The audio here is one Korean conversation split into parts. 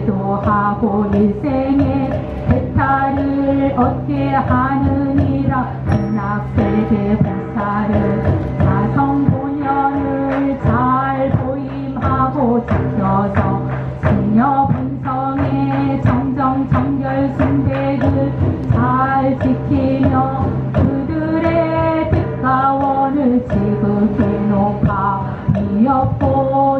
계도하고 일생에 대타를 얻게 하느니라. 낙세계 불사를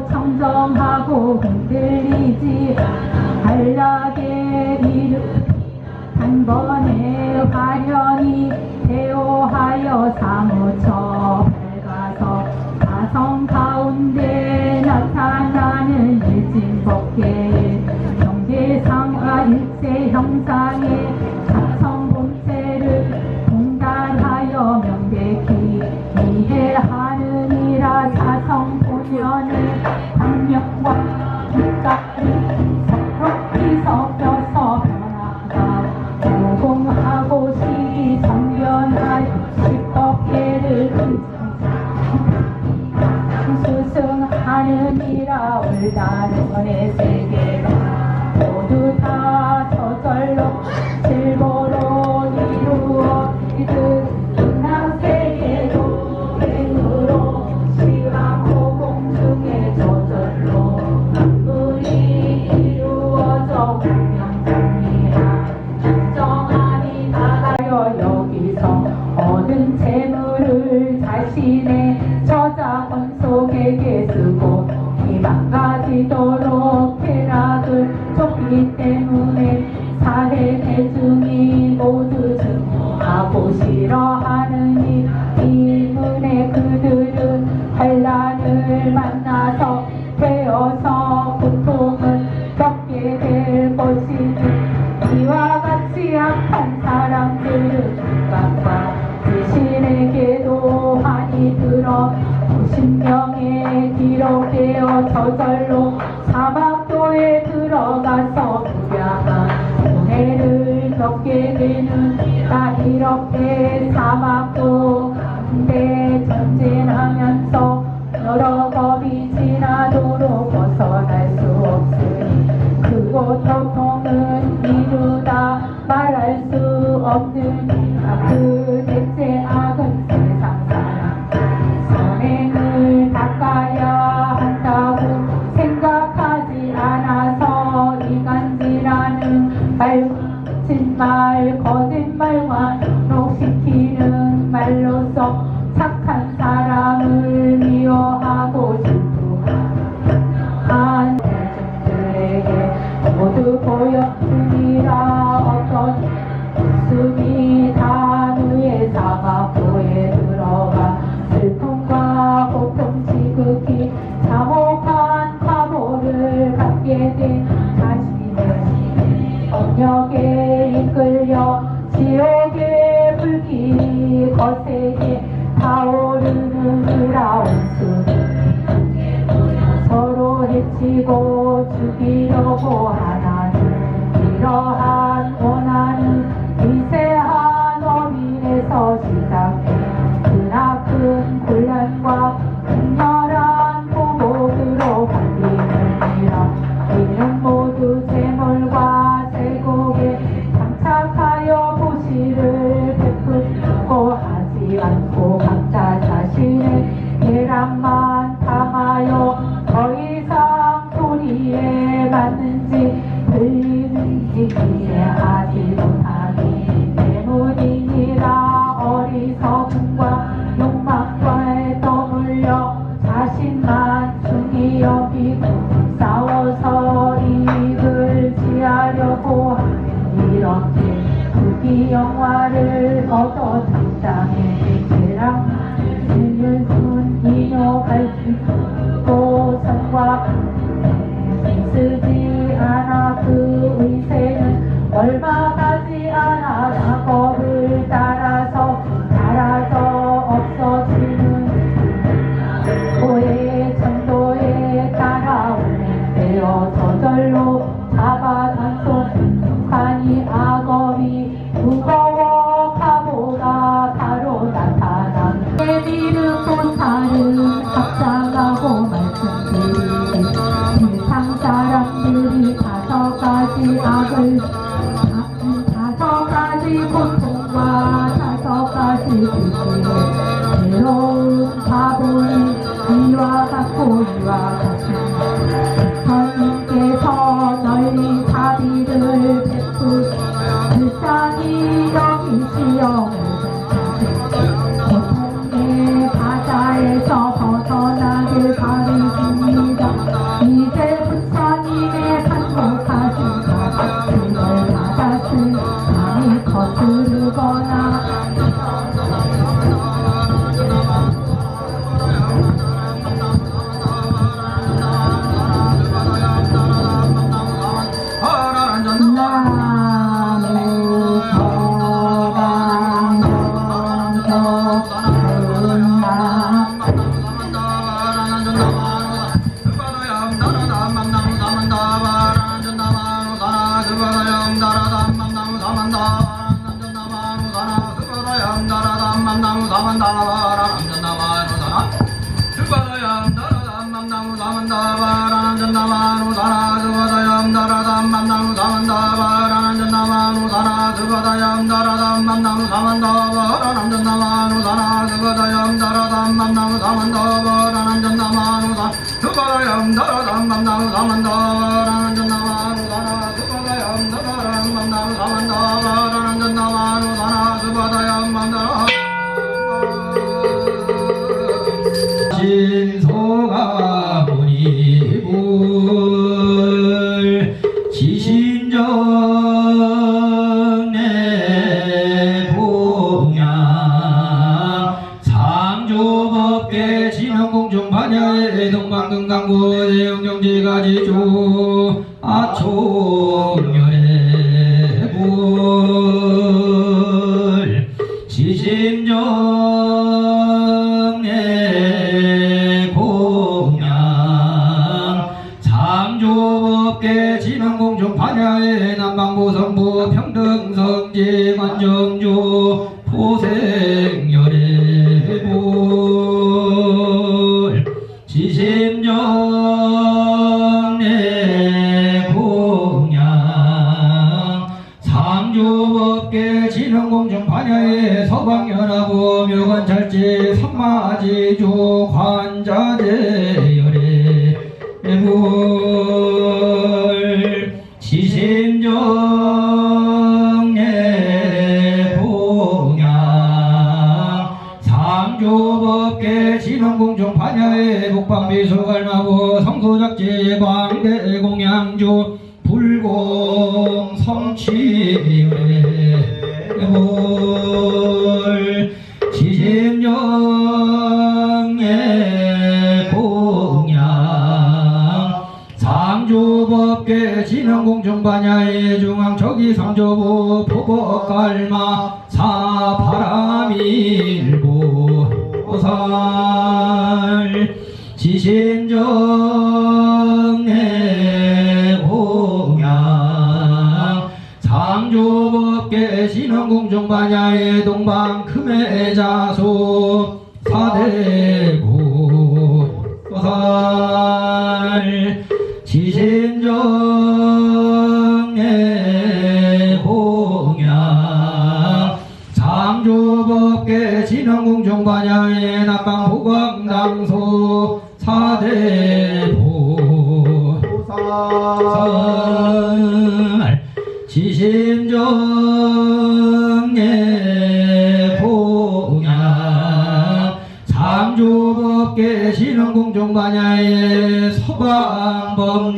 고 청정하고 흔들리지 한락의 이름 단번에 화련히 대오하여 사무쳐 밝아서 가성 가운데 나타나는 일진 법계의 경계상과 일세 형상의 작성 본체를 동단하여 명백히 이해하느니라. 자성 본연 의 광명과 빛깔을 서로 섞여서 이렇게 사막도 가운데 전진하면서 여러 법이 지나도록 벗어날 수 없으니 그곳 고통은 이루다 말할 수 없느니라 그 대체 악은 세상 사람 선행을 닦아야 한다고 생각하지 않아서 이간질하는 말짓말 거짓말과 녹 시키는 말로써 착한 사람을 미워하고 질투하는 대중들에게 모두 보여주니라. 어떤 숨이 단우의 사막도에 들어가 슬픔과 고통 지극히 참혹한 과보를 갖게 된 자신의 업력에 이끌려 지옥 해치고 죽이 싸워서 이익을 취하려고 하는 이렇게 부귀 영화를 얻어 당장에 계란 들려준 이녀 갈수고 선과 쓰지 않아 그 의세는 얼마 괴로운 바보니 이와 같고 이와 같이 신소가 아 북방비수갈마고 성소작지 광대 공양주 불공 성취의 불 지심정의 공양. 상조법계 진흥공중 반야의 중앙 저기 상조부 포복갈마 사바라밀보 오살 지신정의 공양 상조법계 신흥공중 반야의 동방 금의 자소 사대고 오살 지신정의 공양 상조법계 진흥공중 반야의 낙방보광당소 사대보 살 지심정의 공양 상조법계 신흥공중 반야의 서방법리너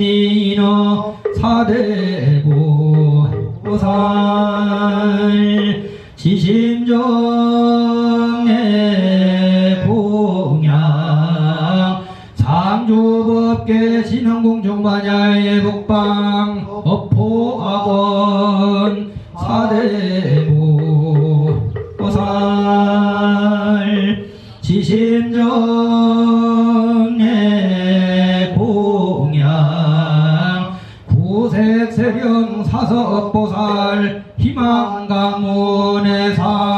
사대보 오살 지심정 상조법계 진흥공중 반야의 북방 업포학원 사대보 오살 지심정의 공양 구색세령 사석보살 희망강원의 사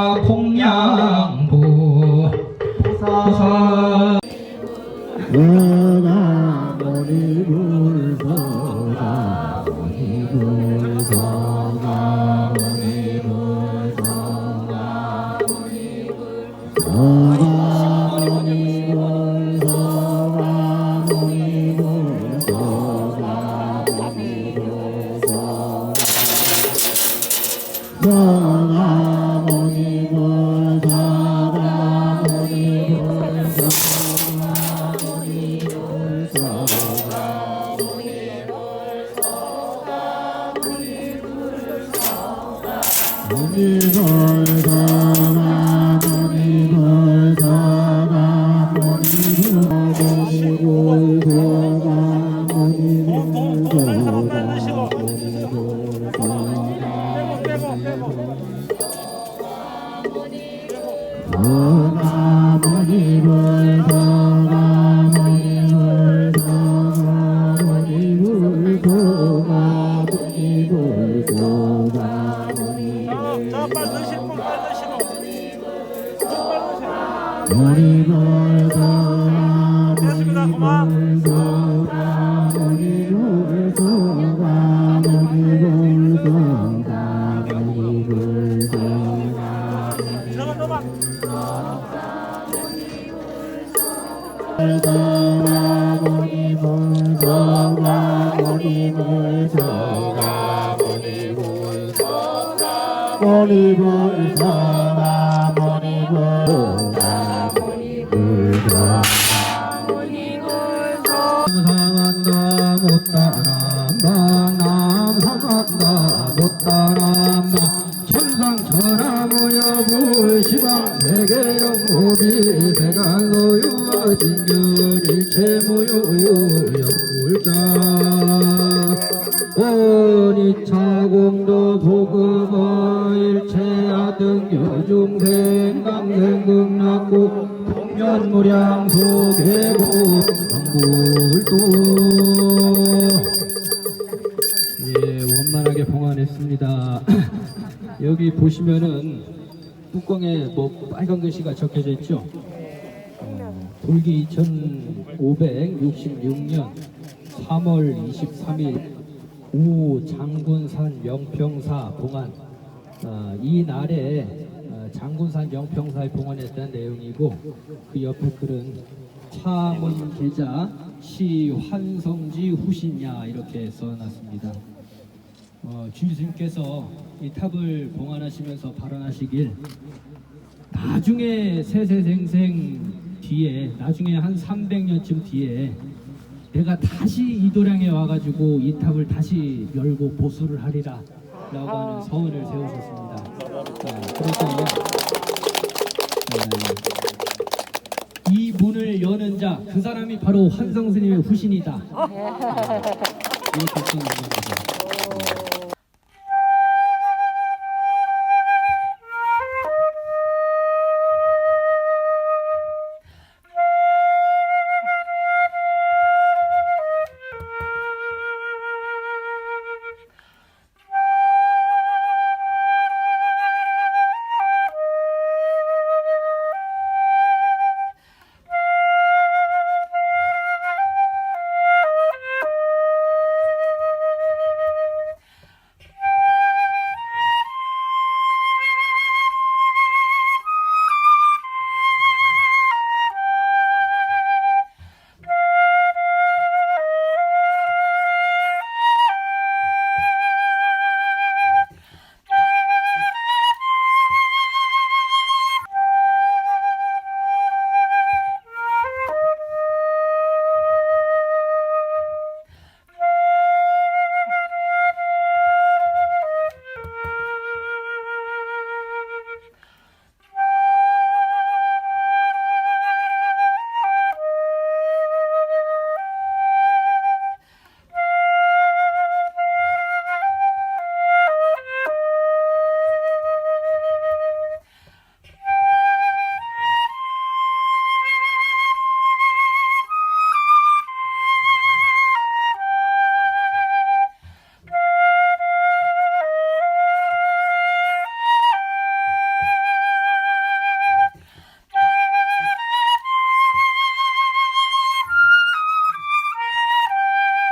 Oh, 자, 감사합니다. 소개고 강불도 예, 원만하게 봉안했습니다. 여기 보시면은 뚜껑에 뭐 빨간 글씨가 적혀져 있죠. 어, 돌기 2566년 3월 23일 오 장군산 명평사 봉안 어, 이 날에 어, 장군산 명평사에 봉안했다는 내용이고 그 옆에 글은 차문 계자 시 환성지 후신야 이렇게 써놨습니다. 어, 주님께서 이 탑을 봉안하시면서 발언하시길 나중에 세세생생 뒤에 나중에 한 300년쯤 뒤에 내가 다시 이도량에 와가지고 이 탑을 다시 열고 보수를 하리라 라고 하는 서원을 세우셨습니다. 어, 그래서 어, 이 문을 여는 자 그 사람이 바로 환성 스님의 후신이다. 이렇게 쓰는 겁니다.